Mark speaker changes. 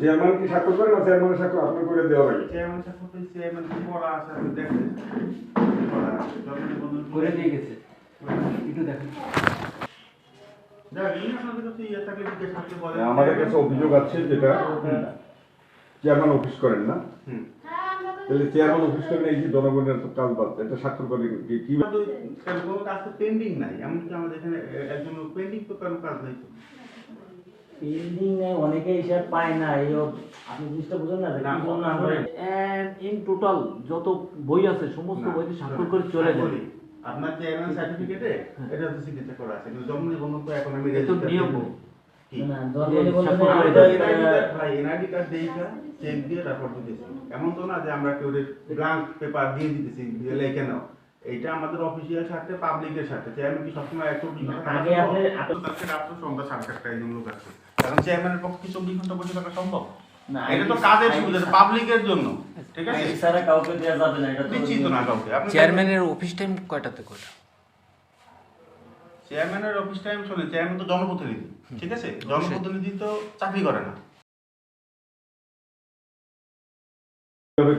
Speaker 1: Chairman কি স্বাক্ষর করে না চেয়ারম্যানের স্বাক্ষর আপনার করে দেওয়া লাগে?
Speaker 2: চেয়ারম্যান স্বাক্ষর তো চেয়ারম্যান কি পড়া আছে আপনি দেখেন।
Speaker 3: করে দিয়ে গেছে। একটু দেখেন।
Speaker 2: ইয়ে থাকলে জিজ্ঞেস করতে
Speaker 1: আমাদের কাছে অভিযোগ আছে যেটা চেয়ারম্যান অফিস করেন না।
Speaker 2: হুম।
Speaker 1: তাহলে চেয়ারম্যান অফিস করেন এই যে জনগণের তো কাজ বাদ এটা স্বাক্ষর করে কি- কি
Speaker 2: কোনো কাজ তো পেন্ডিং নাই এমনকি আমাদের এখানে একজন পেন্ডিং তো কারও কাজ নাই তো।
Speaker 4: বিল্ডিং নেই অনেকে হিসাব পায় না এই আপনি জিনিসটা বুঝুন না যে
Speaker 2: না,
Speaker 4: আমরা
Speaker 2: করে।
Speaker 3: ইন টোটাল যত বই আছে সমস্ত বইতে স্বাক্ষর করে চলে
Speaker 2: বলি, আপনার চেয়ারম্যান সার্টিফিকেটে এটা হচ্ছে সিগনেচার করা আছে কিন্তু জন্ম নিবন্ধন তো এখন আমি
Speaker 3: এ
Speaker 2: এমন তো না যে আমরা কেউ পেপার দিয়ে দিতেছি লেখে নাও। আমাদের অফিসিয়াল স্বার্থে পাবলিকের স্বার্থে। চেয়ারম্যান কি সবসময় এক চব্বিশ ঘণ্টা
Speaker 4: আগে
Speaker 2: থাকা
Speaker 4: আপনি-
Speaker 2: সম্ভব?
Speaker 4: আপনি-
Speaker 2: তার থেকে রাত্র সন্ধ্যা সাড়ে চারটা একজন লোক আছে কারণ চেয়ারম্যানের পক্ষে চব্বিশ ঘণ্টা বসে থাকা সম্ভব?
Speaker 4: না,
Speaker 2: এটা তো
Speaker 4: ID
Speaker 2: কাজের সুবিধা পাবলিকের জন্য। ঠিক আছে?
Speaker 4: কাউকে দেওয়া যাবে না এটা
Speaker 2: তো না কাউকে। আপনি
Speaker 5: চেয়ারম্যানের অফিস টাইম কয়টাতে কয়টা?
Speaker 2: চেয়ারম্যানের অফিস টাইম শোনেন চেয়ারম্যান তো জনপ্রতিনিধি ঠিক আছে? জনপ্রতিনিধি তো চাকরি করে না।